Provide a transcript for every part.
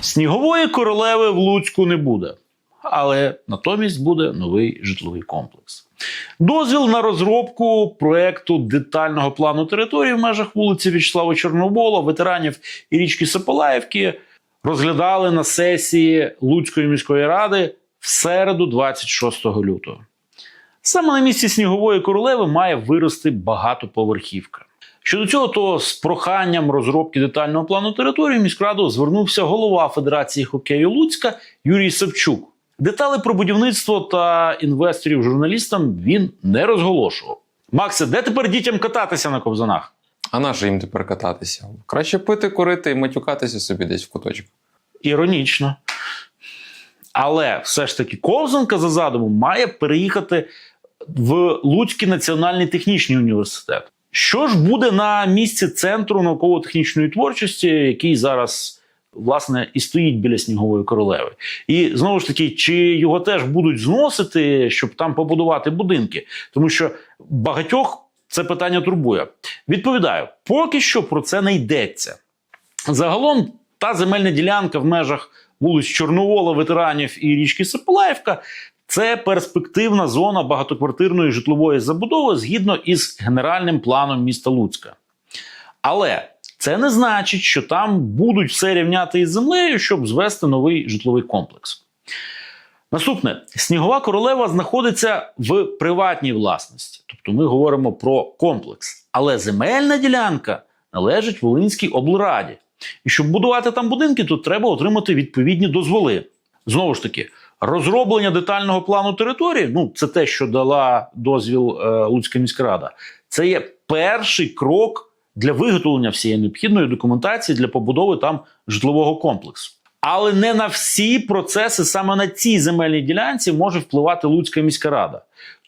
Снігової королеви в Луцьку не буде, але натомість буде новий житловий комплекс. Дозвіл на розробку проекту детального плану території в межах вулиці В'ячеслава Чорнобола, ветеранів і річки Сапалаївки розглядали на сесії Луцької міської ради в середу, 26 лютого. Саме на місці снігової королеви має вирости багатоповерхівка. Щодо цього, то з проханням розробки детального плану території в міськраду звернувся голова Федерації хокею Луцька Юрій Савчук. Деталі про будівництво та інвесторів журналістам він не розголошував. Максе, де тепер дітям кататися на ковзанах? А на що їм тепер кататися? Краще пити, курити і матюкатися собі десь в куточку. Іронічно. Але все ж таки ковзанка за задумом має переїхати в Луцький національний технічний університет. Що ж буде на місці центру науково-технічної творчості, який зараз власне і стоїть біля снігової королеви? І знову ж таки, чи його теж будуть зносити, щоб там побудувати будинки? Тому що багатьох це питання турбує. Відповідаю, поки що про це не йдеться. Загалом та земельна ділянка в межах вулиць Чорновола, ветеранів і річки Сапалаївка це перспективна зона багатоквартирної житлової забудови згідно із генеральним планом міста Луцька. Але це не значить, що там будуть все рівняти із землею, щоб звести новий житловий комплекс. Наступне снігова королева знаходиться в приватній власності, тобто ми говоримо про комплекс. Але земельна ділянка належить Волинській облраді. І щоб будувати там будинки, то треба отримати відповідні дозволи. Знову ж таки, розроблення детального плану території ну це те, що дала дозвіл е, Луцька міська рада. Це є перший крок для виготовлення всієї необхідної документації для побудови там житлового комплексу. Але не на всі процеси саме на цій земельній ділянці може впливати Луцька міська рада.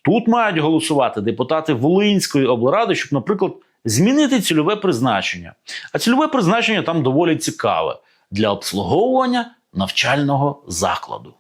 Тут мають голосувати депутати Волинської облради, щоб, наприклад, змінити цільове призначення. А цільове призначення там доволі цікаве для обслуговування навчального закладу.